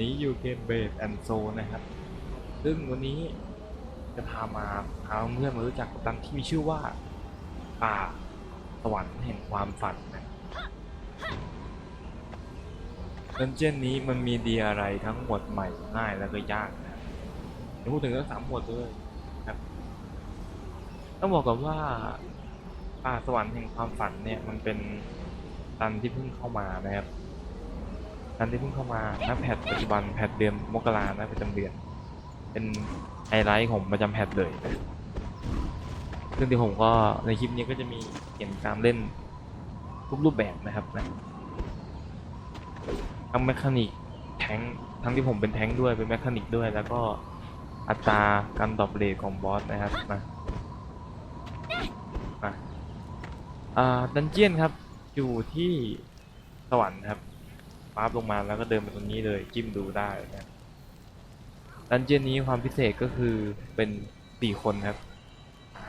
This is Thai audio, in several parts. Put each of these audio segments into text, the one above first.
นี้อยู่เกมเบสแอนโซนะครับ ซึ่งวันนี้จะพามาพาเพื่อนมารู้จักกับดันที่มีชื่อว่า ป่าสวรรค์แห่งความฝันนะดันเจี้ยนนี้มันมีดีอะไรทั้งหมดใหม่ง่ายแล้วก็ยากนะเดี๋ยวพูดถึงทั้งสามหมวดเลยครับต้องบอกก่อนว่าป่าสวรรค์แห่งความฝันเนี่ยมันเป็นดันที่เพิ่งเข้ามานะครับ ดันที่เพิ่งเข้ามาณแพทปัจจุบันแพทเดือนมกรานะประจำเดือน เป็นไฮไลท์ของประจำแพทเลย ซึ่งเดี๋ยวผมก็ในคลิปนี้ก็จะมีเขียนการเล่นทุกรูปแบบนะครับนะทั้งแมคานิกแทงทั้งที่ผมเป็นแทงด้วยเป็นแมคานิกด้วย แล้วก็อัตราการดรอปเรทของบอสนะครับนะมาอ่าดันเจียนครับ อยู่ที่สวรรค์ครับ ปั๊บลงมาแล้วก็เดินไปตรงนี้เลยจิ้มดูได้นะดันเจียนนี้ความพิเศษก็คือเป็นสี่คนครับ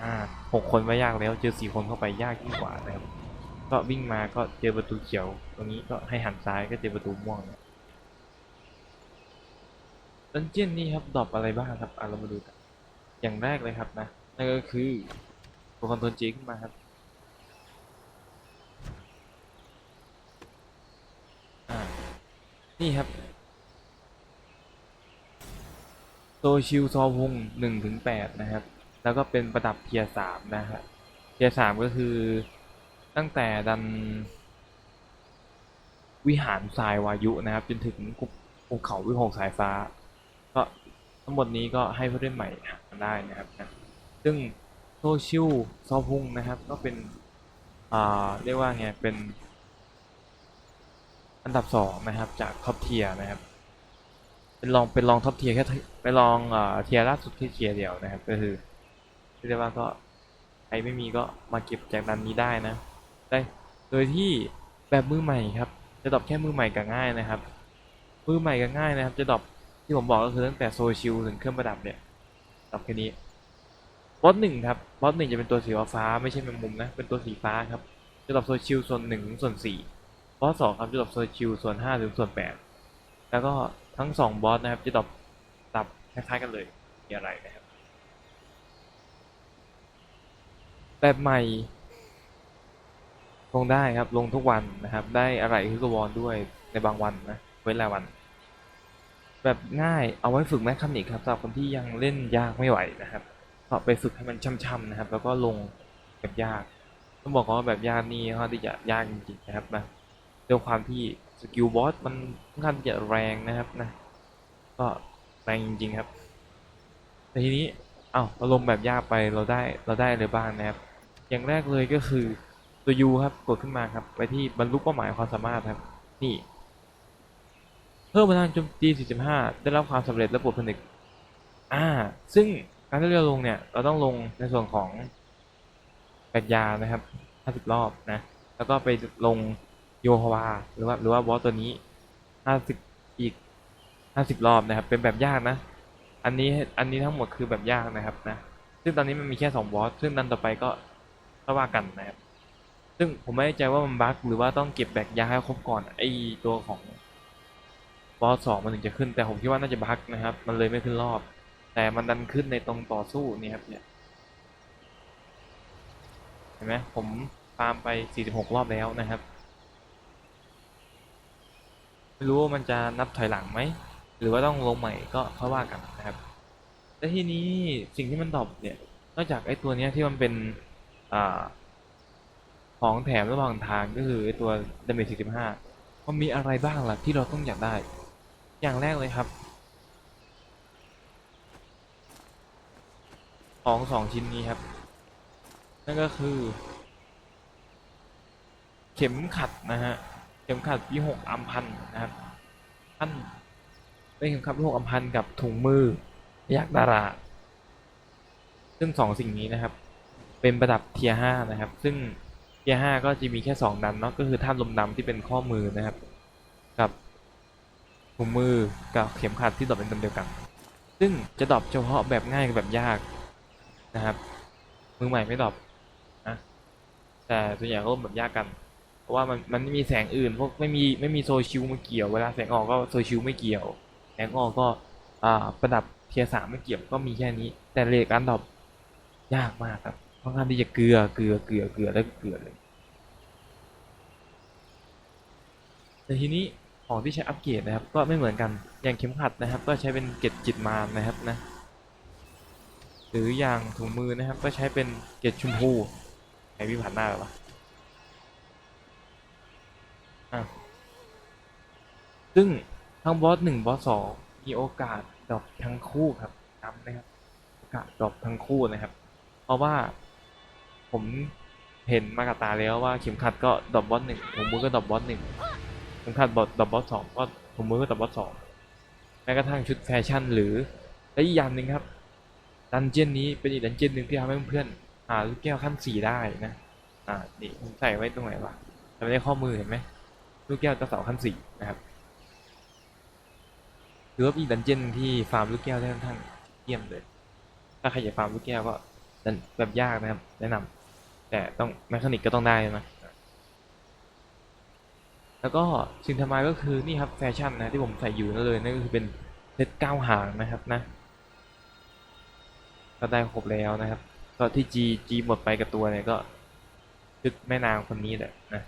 อ่าหกคนไม่ยากแล้วเจอสี่คนเข้าไปยากยิ่งกว่านะครับก็วิ่งมาก็เจอประตูเขียว ตรงนี้ก็ให้หันซ้ายก็เจอประตูม่วงดันเจียนนี้ครับดรอปอะไรบ้างครับอะเรามาดูกันอย่างแรกเลยครับนะนั่นก็คือตัวคอนโทรลจีขึ้นมาครับ อ่า นี่ครับ โซชิลซอพุงหนึ่งถึงแปดนะครับ แล้วก็เป็นประดับเทียสามนะฮะเทียสามก็คือตั้งแต่ดัน วิหารทรายวายุนะครับ จนถึงภูเขาวิหกสายฟ้า ก็ทั้งหมดนี้ก็ให้ผู้เล่นใหม่หาได้นะครับนะซึ่งโซชิลซอพุงนะครับ ก็เป็นอ่าเรียกว่าไงเป็น อันดับสองนะครับ จากท็อปเทียนะครับ เป็นรองเป็นรองท็อปเทียแค่เป็นรองเอ่อเทียล่าสุดแค่เทียเดียวนะครับ ก็คือเรียกได้ว่าก็ใครไม่มีก็มาเก็บจากดันนี้ได้นะ ได้โดยที่แบบมือใหม่ครับจะดรอปแค่มือใหม่กับง่ายนะครับ มือใหม่กับง่ายนะครับ จะดรอปที่ผมบอกก็คือตั้งแต่โซชิลถึงเครื่องประดับเนี่ยดรอปแค่นี้บอสหนึ่งครับบอสหนึ่งจะเป็นตัวสีฟ้าไม่ใช่แมงมุมนะเป็นตัวสีฟ้าครับจะดรอปโซชิลส่วนหนึ่งส่วนสี่ บอสสองครับจะดรอปโซชิลส่วนห้าถึงส่วนแปดแล้วก็ทั้งสองบอสนะครับจะดรอปดับคล้ายๆกันเลยมีอะไรนะครับ แบบใหม่ ลงได้ครับลงทุกวันนะครับ ได้อะไรคือกวอนด้วยในบางวันนะเว้นรายวัน แบบง่ายเอาไว้ฝึกแมคคานิกครับสำหรับคนที่ยังเล่นยากไม่ไหวนะครับก็ไปฝึกให้มันช่ำๆนะครับ แล้วก็ลงแบบยากต้องบอกว่าแบบยากนี่ค่อนข้าที่จะยากจริงๆนะครับนะ ด้วยความที่สกิลบอสมันค่อนข้างจะแรงนะครับนะก็แรงจริง ๆ ครับแต่ทีนี้เอ้าเราลงแบบยากไปเราได้เราได้อะไรบ้างนะครับ อย่างแรกเลยก็คือตัว U ครับกดขึ้นมาครับ ไปที่บรรลุเป้าหมายความสามารถครับนี่ เพิ่มพลังโจมตี 45 ได้รับความสำเร็จและปลดผนึกอ่า ซึ่งการที่เราลงเนี่ย เราต้องลงในส่วนของแปดยานะครับ 50 รอบนะ แล้วก็ไปลง โยฮวาหรือว่าหรือว่าบอสตัวนี้50อีก50รอบนะครับ เป็นแบบยากนะ อันนี้อันนี้ทั้งหมดคือแบบยากนะครับนะ ซึ่งตอนนี้มันมีแค่2บอส ซึ่งดันต่อไปก็ก็ว่ากันนะครับ ซึ่งผมไม่แน่ใจว่ามันบั๊กหรือว่าต้องเก็บแบกยาให้ครบก่อนไอตัวของบอสสองมันถึงจะขึ้นแต่ผมคิดว่าน่าจะบั๊กนะครับ มันเลยไม่ขึ้นรอบ แต่มันดันขึ้นในตรงต่อสู้นี่ครับเนี่ยเห็นไหมผมตามไป 46 รอบแล้วนะครับ ไม่รู้ว่ามันจะนับถอยหลังไหม หรือว่าต้องลงใหม่ก็ค่อยว่ากันนะครับ แต่ทีนี้สิ่งที่มันดรอปเนี่ย นอกจากไอ้ตัวเนี้ยที่มันเป็นอ่าของแถมระหว่างทางก็คือไอ้ตัวดาเมจ45 มันมีอะไรบ้างล่ะที่เราต้องอยากได้ อย่างแรกเลยครับ ของสองชิ้นนี้ครับ นั่นก็คือ เข็มขัดนะฮะ ข็มขัดวีหกอัมพันนะครับพันเป็นเข็มขัดวีหกอัมพันกับถุงมือยักษ์ดารา ซึ่งสองสิ่งนี้นะครับ เป็นประดับเทียห้านะครับ ซึ่งเทียห้าก็จะมีแค่สองดันเนาะก็คือท่านลมดำที่เป็นข้อมือนะครับ กับถุงมือกับเข็มขัดที่ดรอปเป็นตัวเดียวกัน ซึ่งจะดรอปเฉพาะแบบง่ายกับแบบยากนะครับ มือใหม่ไม่ดรอปนะแต่ส่วนใหญ่ก็แบบยากกัน ราะว่ามันมันไม่มีแสงอื่นพวกไม่มีไม่มีโซชิลมาเกี่ยวเวลาแสงออกก็โซชิลไม่เกี่ยวแองออกก็อ่าประดับเทียสามไม่เกี่ยวก็มีแค่นี้ แต่เลขการดรอปยากมากครับค่อนข้างที่จะเกลือเกลือเกลือเกลือแล้วก็เกลือเลยแต่ทีนี้ของที่ใช้อัปเกรดนะครับ ก็ไม่เหมือนกันอย่างเข็มขัดนะครับ ก็ใช้เป็นเกรดจิตมารนะครับนะหรืออย่างถุงมือนะครับ ก็ใช้เป็นเกรดชมพูไอพี่ผ่านหน้าหรอ อะซึ่งทั้งบอสหนึ่งบอสสองมีโอกาสดรอปทั้งคู่ครับจำนะครับโอกาสดรอปทั้งคู่นะครับ เพราะว่าผมเห็นมากับตาแล้วว่าเข็มขัดก็ดรอปบอสหนึ่งถุงมือก็ดรอปบอสหนึ่งสำคัญบอสดับบอสสองก็ผมมือก็ดับบอสสองแม้กระทั่งชุดแฟชั่นหรือและอีกอย่างหนึ่งครับดันเจียนนี้เป็นอีกดันเจียนหนึ่งที่ทำให้เพื่อนหาลูกแก้วขั้นสี่ได้นะอ่านี่ผมใส่ไว้ตรงไหนวะทำไม่ได้ข้อมือเห็นไหม ลูกแก้วตะเสาขั้นสี่นะครับถือว่าเป็นอีดันเจียนที่ฟาร์มลูกแก้วได้ค่อนข้างเยี่ยมเลย ถ้าใครอยากฟาร์มลูกแก้วก็ดันแบบยากนะครับ แนะนำแต่ต้องแมคานิกก็ต้องได้นะแล้วก็สิ่งทำมาก็คือนี่ครับแฟชั่นนะที่ผมใส่อยู่นั่นเลยนั่นก็คือเป็นเซตเก้าหางนะครับนะ ก็ได้ครบแล้วนะครับ ก็ที่จีจีหมดไปกับตัวเนี่ยก็ชุดแม่นางคนนี้แหละนะ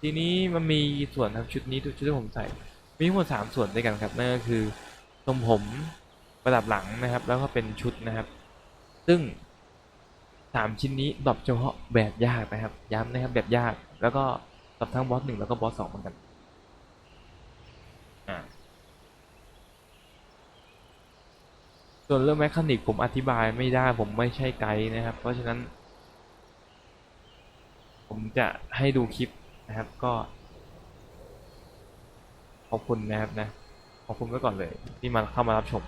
ทีนี้มันมีส่วนครับชุดนี้ชุดที่ผมใส่ มีทั้งหมดสามส่วนด้วยกันครับนั่นก็คือทรงผมประดับหลังนะครับ แล้วก็เป็นชุดนะครับ ซึ่งสามชิ้นนี้ดรอปเฉพาะแบบยากนะครับ ย้ำนะครับแบบยาก แล้วก็ดรอปทั้งบอสหนึ่งแล้วก็บอสสองเหมือนกันส่วนเรื่องแมคานิกผมอธิบายไม่ได้ผมไม่ใช่ไกด์นะครับ เพราะฉะนั้น ผมจะให้ดูคลิป นะครับก็ ขอบคุณนะครับนะ ขอบคุณไว้ก่อนเลย ที่มาเข้ามารับชม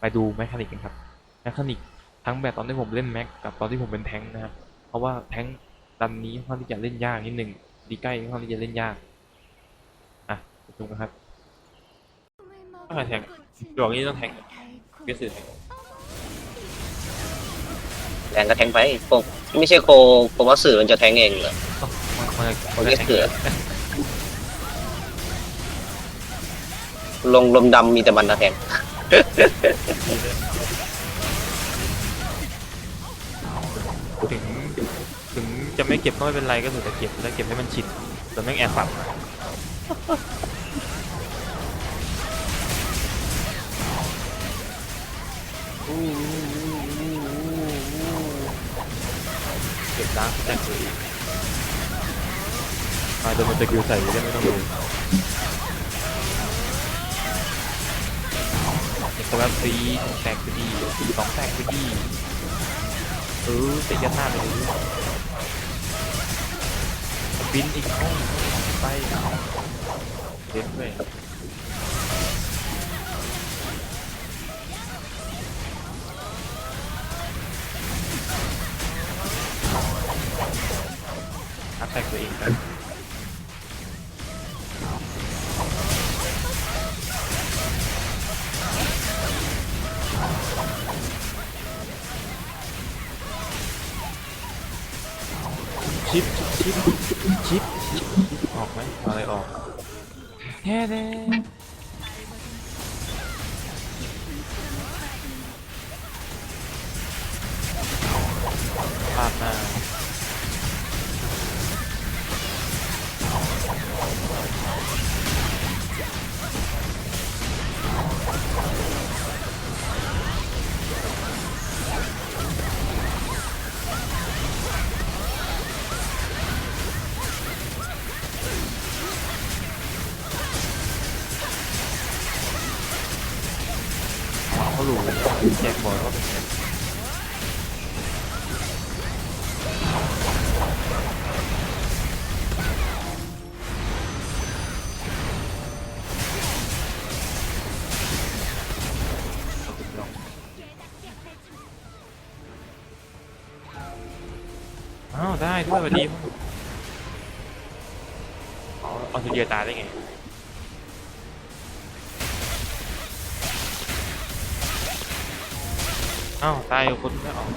ไปดูแมคานิกกันครับแมคานิกทั้งแบบตอนที่ผมเล่นแม็กกับตอนที่ผมเป็นแท้งค์นะครับเพราะว่าแท้งค์ดันนี้ค่อนข้างที่จะเล่นยากนิดหนึ่งดีใกล้ค่อนข้างที่จะเล่นยากอะไปดูกันครับต้องแทงดอกนี้ต้องแทงก็คือแทงแทงก็แทงไปโคไม่ใช่โคผมว่าสื่อมันจะแทงเองเหรอ มันมันมันก็เสือ ลงลมดำมีแต่มันนะแทงถึงถึงจะไม่เก็บก็ไม่เป็นไรก็ถือแต่เก็บแล้วเก็บให้มันชินแต่แม่งแอบฝันเก็บล้างแต่ตัวเอง มาโดนมันตะกิวใส่จะได้ไม่ต้องดูเห็นตัวแบบฟรีแตกไปดีสองแตกไปดีเออเตะยัดหน้าไปเลยบินอีกห้องไปเด็ดเลยอัพแตกตัวเองกัน ชิป ออกไหมอาอะไรออกแฮ่เด้ รู้แจกบอลว่าเป็นไงเอาไปลองอ้าวได้ด้วยสวัสดีอ๋อเอาสุดเดียตายได้ไง อยู่คนไม่ออก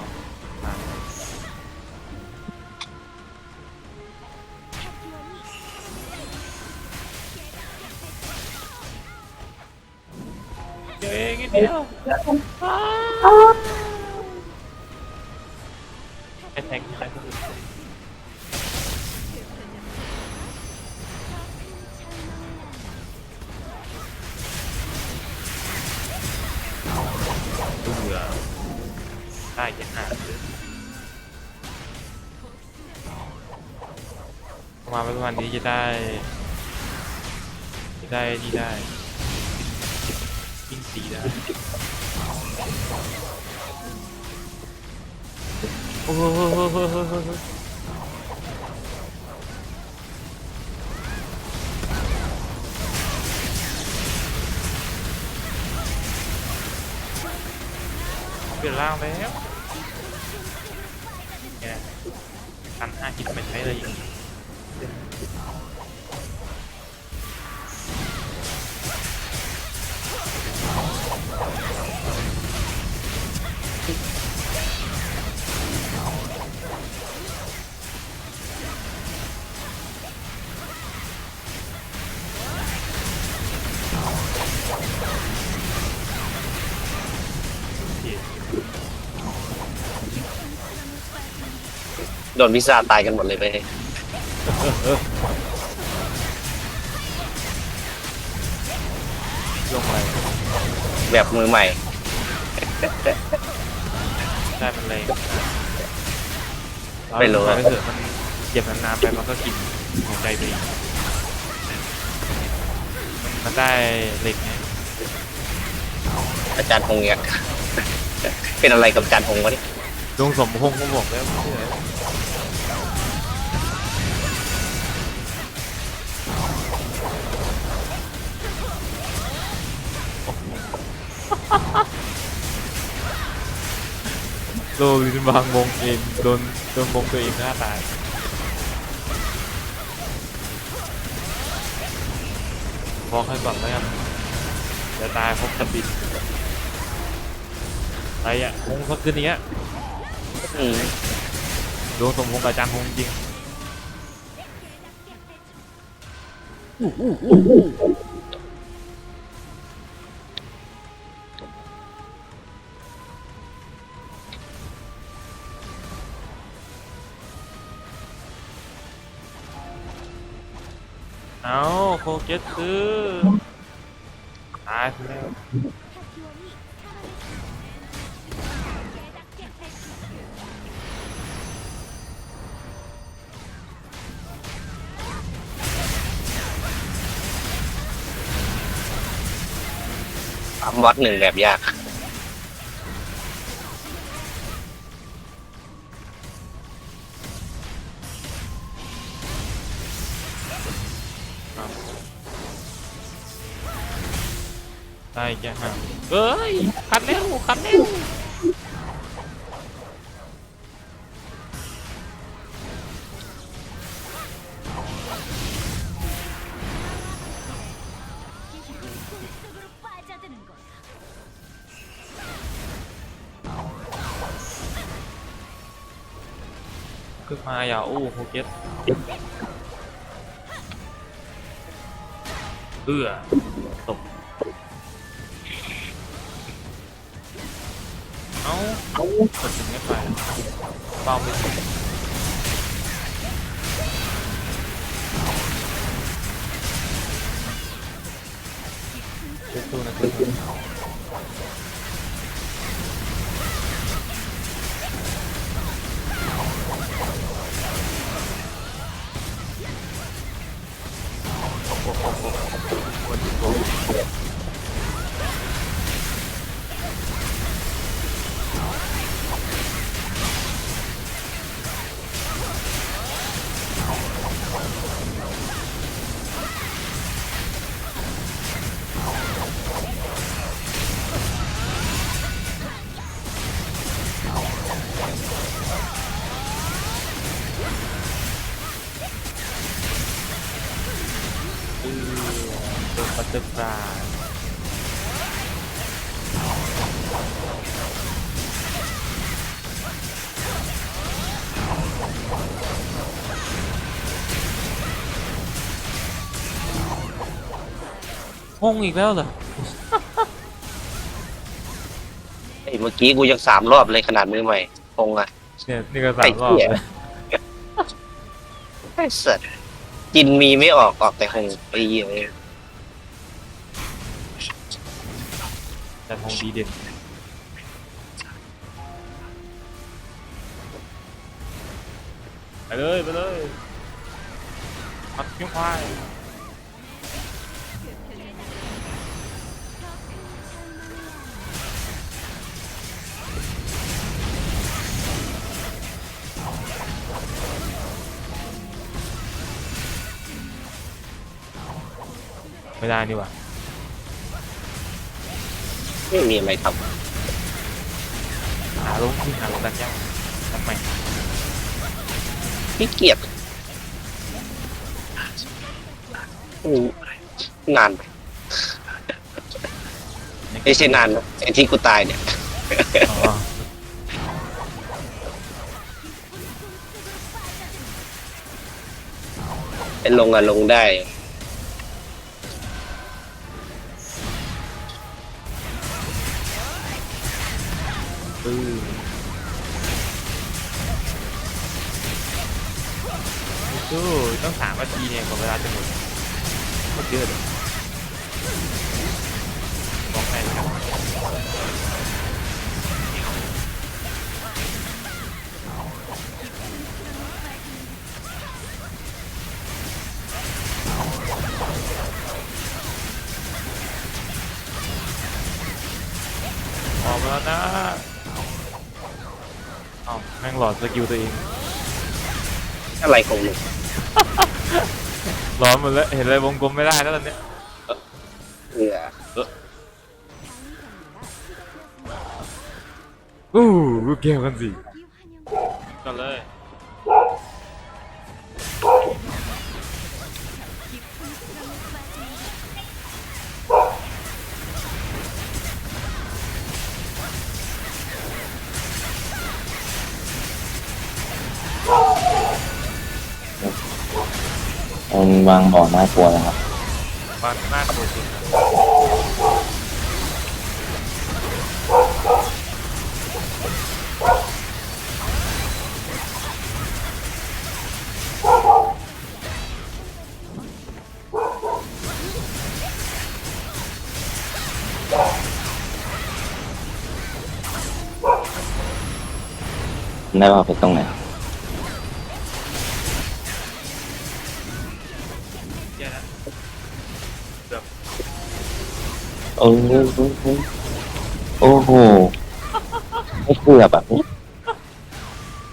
เดี๋ยวเองนิดเดียวาวไอ้ ได้ยังหาเลยประมาณประมาณนี้จะได้ จะได้ที่ได้ยิ่งสีได้โอ้โห เปลี่ยนร่างแล้วแกพันห้าคิดไม่ใช้เลยอย่างนี้ ดนพิซซ่าตายกันหมดเลยไปลงอะไรแบบมือใหม่ ได้มันเลยไม่รู้เอาไปเถอะมันเก็บนานๆไปมันก็กินหัวใจไปอีกมันมันได้เหล็กไงอาจารย์คงเนี่ยเป็นอะไรกับอาจารย์คงวะเนี่ยดวงสมพงษ์ก็บอกแล้วไม่ใช่เหรอ ดนบางวงเองโดนโดนวงตัวเองหน้าตายบอกให้ก่อนแล้วกันจะตายเพราะขับบินไปอะคงสักคืนนี้อะอืมดวงสมพงษ์กับอาจารย์พงษ์จริงเอา โคเกตซื้อตายแล้วทำวัดหนึ่งแบบยาก ได้แค่ห้าเอ้ยคันเร็วคันเร็วขึ้นมาอย่าอู้โฮเก็ตเอื้อ เอ้าเอ้ากดถึงไม่ไปเป้าไม่ถึงสู้นะสู้ๆโอ้โหโอ้โหโอ้โห ตัวบัตเตอร์ฟลายงงอีกแล้วเหรออ้เมื่อกี้กูยังสามรอบเลยขนาดมือใหม่คงอะเนี่ยนี่ก็สามรอบไอ้เหี้ยเลยไอ้สัตว์จินมีไม่ออกออกแต่คงไปเหี้ยเแต่ทงดีเด่นไปเลยไปเลยมัดยิ้มควายไม่ได้นี่หว่า ไม่มีอะไรทหาลงที่หาลงดันยากทำไมำพี่เกียจอืมนานไปไม่ใช่นานนะไอ้ที่กูตายเนี่ย อ๋อไอ้ลงอะลงได้ ต้องสามนาทีเนี่ยกว่าเวลาจะหมดหมดเยอะเลยบอกได้เลยครับออกมาแล้วนะเอ้าแม่งหลอดสกิลตัวเองอะไรของมึง ร้อนหมดแล้วเห็นอะไรวงกลมไม่ได้แล้วตอนเนี้ยเอืออู้ลูกแก้วกันสิ วางบ่อน่ากลัวนะครับมันน่ากลัวสุดได้ว่าไปตรงไหน อ้โหโอ้โหไม่เกือบอะ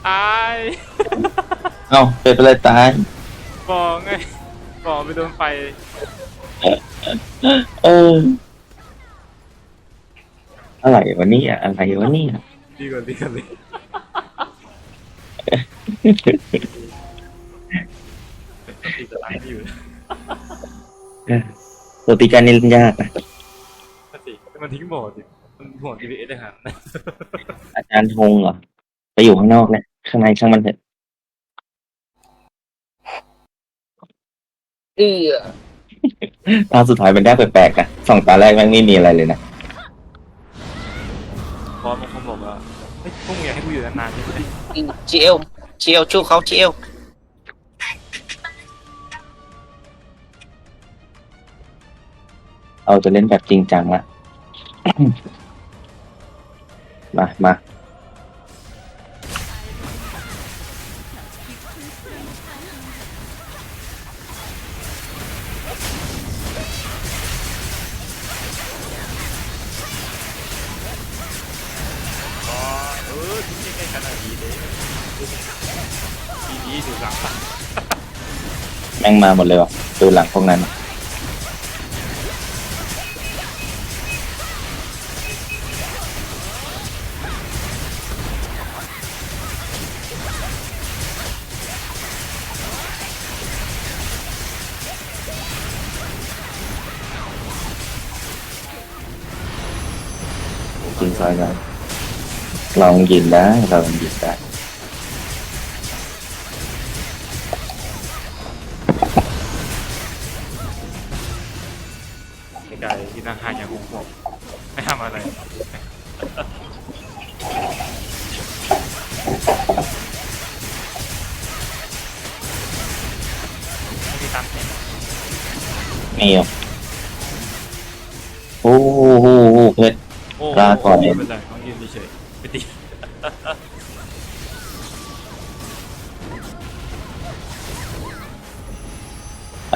ตายเอ้าเป็นไปเลยตายบอกไงบอกไปโดนไฟเอออะไรวะเนี่ยอะไรวะเนี่ยดีกว่าดีกว่าเลยตีจะตายไม่อยู่ตัวตีการนี่เล่นยากนะนั่นสิ มันทิ้งโหมดสิมันโหมด DPS เลยครับอาจารย์ธงเหรอไปอยู่ข้างนอกเนี่ยข้างในช่างมันเถอะเอือตาสุดท้ายเป็นได้แปลกๆอะสองตาแรกแม่งไม่มีอะไรเลยนะพอมันคงบอกว่าเฮ้ยพวกมึงอยากให้กูอยู่นานๆใช่ไหมจีเอลจีเอลชู้เขาจีเอลเอาจะเล่นแบบจริงจังละ มามาอ๋อเออทิ้งใกล้ๆกันอะดีเลยดีดีดูหลังปะแม่งมาหมดเลยว่ะดูหลังพวกนั้น ลองยิงนะลเรายิงได้ไม่ได้ที่ต่งหากอย่างของผมไม่ทำอะไรมีนี่อยู่โอ้โหโอ้โหเพชร โอ้โลาก่อนเป็น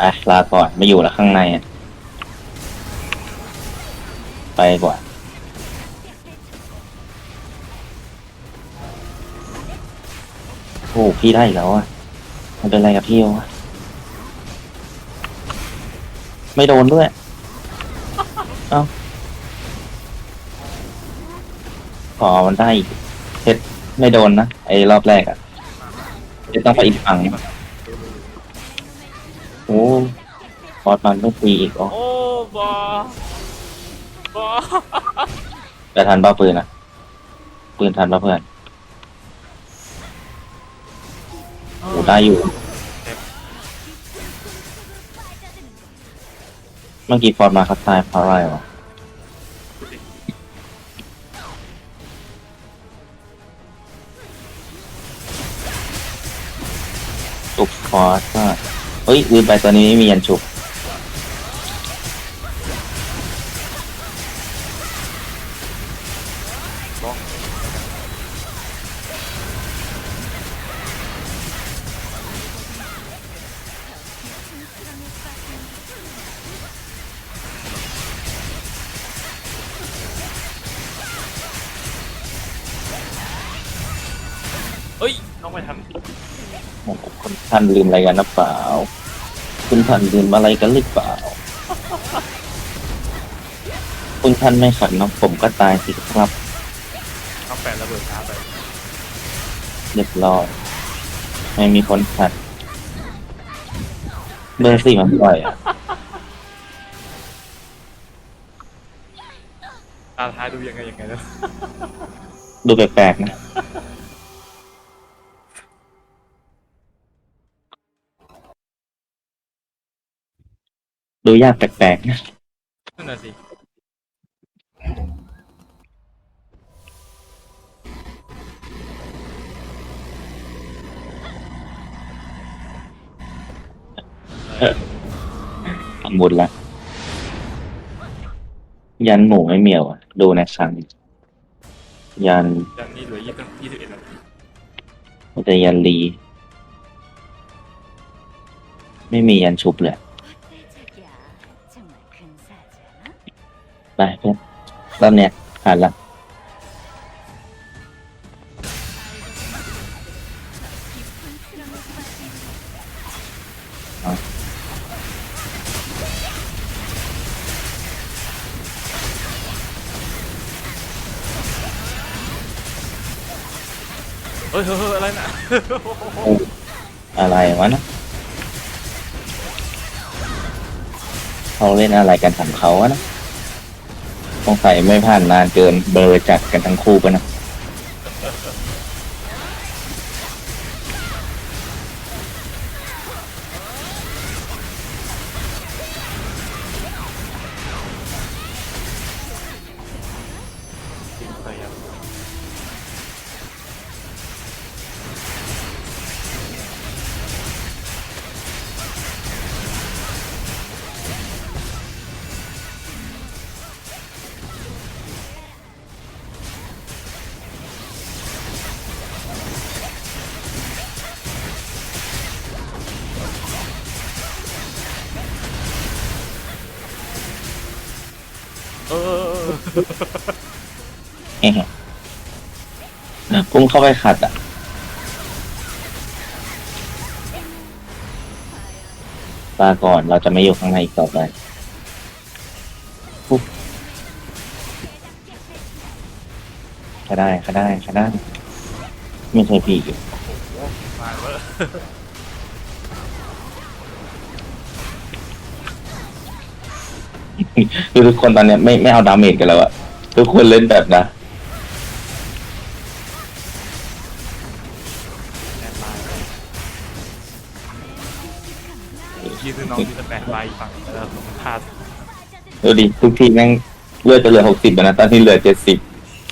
ไปลาก่อนไม่อยู่แล้วข้างในอะไปกว่าโอ้พี่ได้อีกแล้วอะมันเป็นอะไรกับพี่วะไม่โดนด้วย เอ้าขอมันได้อีกเพชรไม่โดนนะ ไอ้รอบแรกอะจะต้องไปอีกฝั่ง โอ้ฟอสมันไม่ฟรีอีกอ๋อโอ้บอบอจะทันป่ะปืนอะปืนทันป่ะเพื่อนโอ้ได้อยู่ เมื่อกี้ฟอร์ดมาคัดตายเพราะอะไรวะจุกฟอร์ดก็ เฮ้ยลืมไปตัวนี้ไม่มียันฉุกเอ้ยน้องไม่ทันโอ้โหคุณท่านลืมอะไรกันนะเปล่า คุณท่านลืมอะไรกันหรือเปล่า คุณท่านไม่ขัดน้องผมก็ตายสิครับน้องแปดระเบิดช้าไปเรียบร้อยไม่มีคนขัด เบอร์สี่มันปล่อยอะตาท้ายดูยังไงยังไงแล้วดูแปลกๆนะ ยากแปลกๆนะนั่นน่ะสิ ทำบุญละ ยันหมูไม่เหมียวอะดูในครั้งยันยันนี่เหลือยี่สิบยี่สิบเอ็ดนาทีมันจะยันลี ไม่มียันชุบเลย ไปเพื่อนรอบเนี้ยผ่านละเฮ้ยเฮ้ยเฮ้ยอะไรน่ะอะไรวะนะเขาเล่นอะไรกันของเขาวะนะ สงสัยไม่ผ่านนานเกินเบลอจัดกันทั้งคู่ปะนะ พุ่งเข้าไปขัดอะ ปลาก่อนเราจะไม่อยู่ข้างในอีกต่อไปปุ๊บก็ได้ก็ได้ก็ได้ ไม่ใช่พี่อยู่มาเว้ย คือทุกคนตอนเนี้ยไม่ไม่เอาดาเมจกันแล้วอะทุกคนเล่นแบบนะแอบมายืนน้องยืนแต่แปดใบฝั่งแล้วผมพลาดดูดิทุกทีแม่งเลือดจะเหลือหกสิบนะตอนที่เหลือเจ็ดสิบ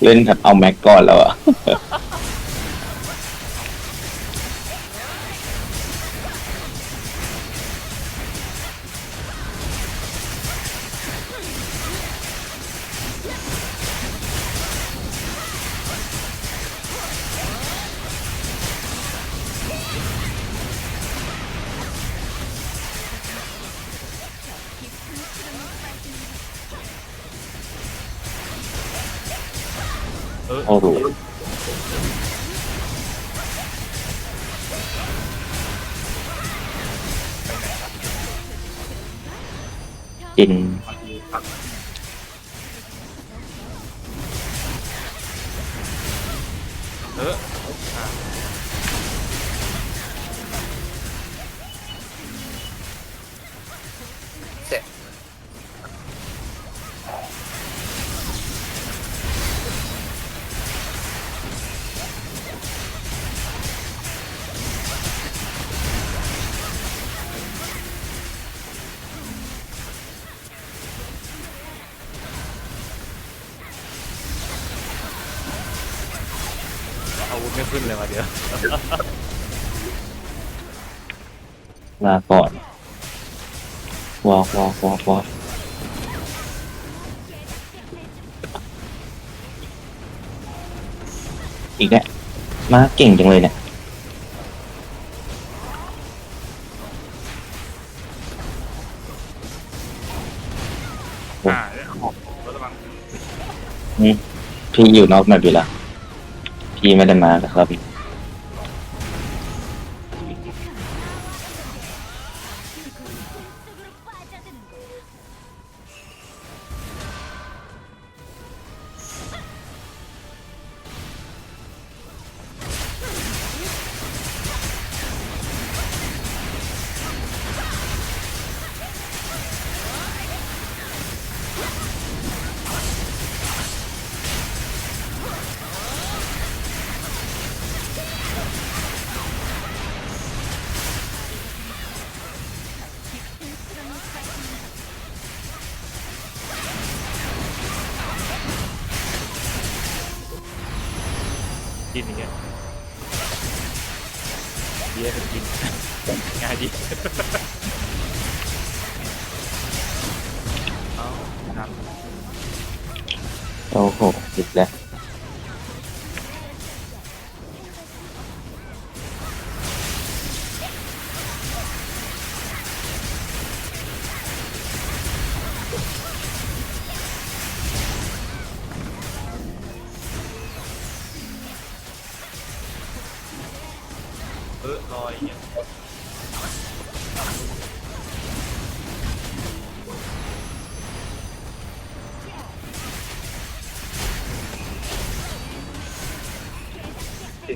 เล่นแบบเอาแม็กก่อนแล้วอะ ขึ้นเลยมาเดี๋ยวลาก่อนวอกวอกวอกวอกอีกแล้วมาเก่งจังเลยเนี่ยอ่าเนี่ยรถระวังพี่อยู่นอกแมปอยู่แล้ว พี่ไม่ได้มาครับ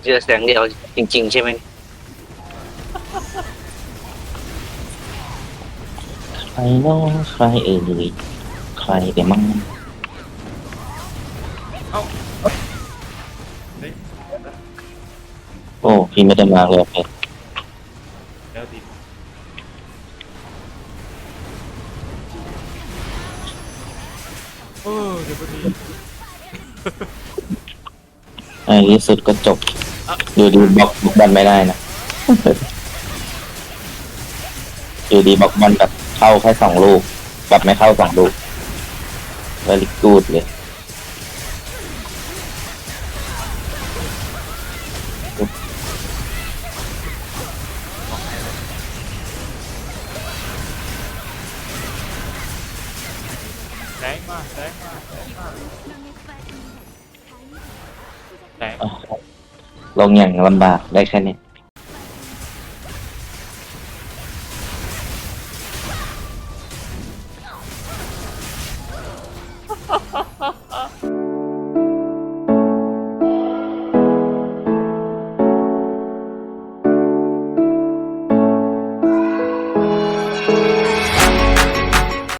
เจอแสงเดียวจริง ๆ ใช่ไหมใครเน้องใครเอ่ยใครเดี๋ยวมั่งเฮ้ยโอ้พี่ไม่ได้มาเลยโอเคแล้วดิเออเดี๋ยวพอดีในที่สุดก็จบ ดูดีบล็อกบล็อกบอลไม่ได้นะอยู่ดีบล็อกบอลแบบเข้าแค่สองลูกแบบไม่เข้าสองลูก very good เลย ลงอย่างลำบากได้แค่นี้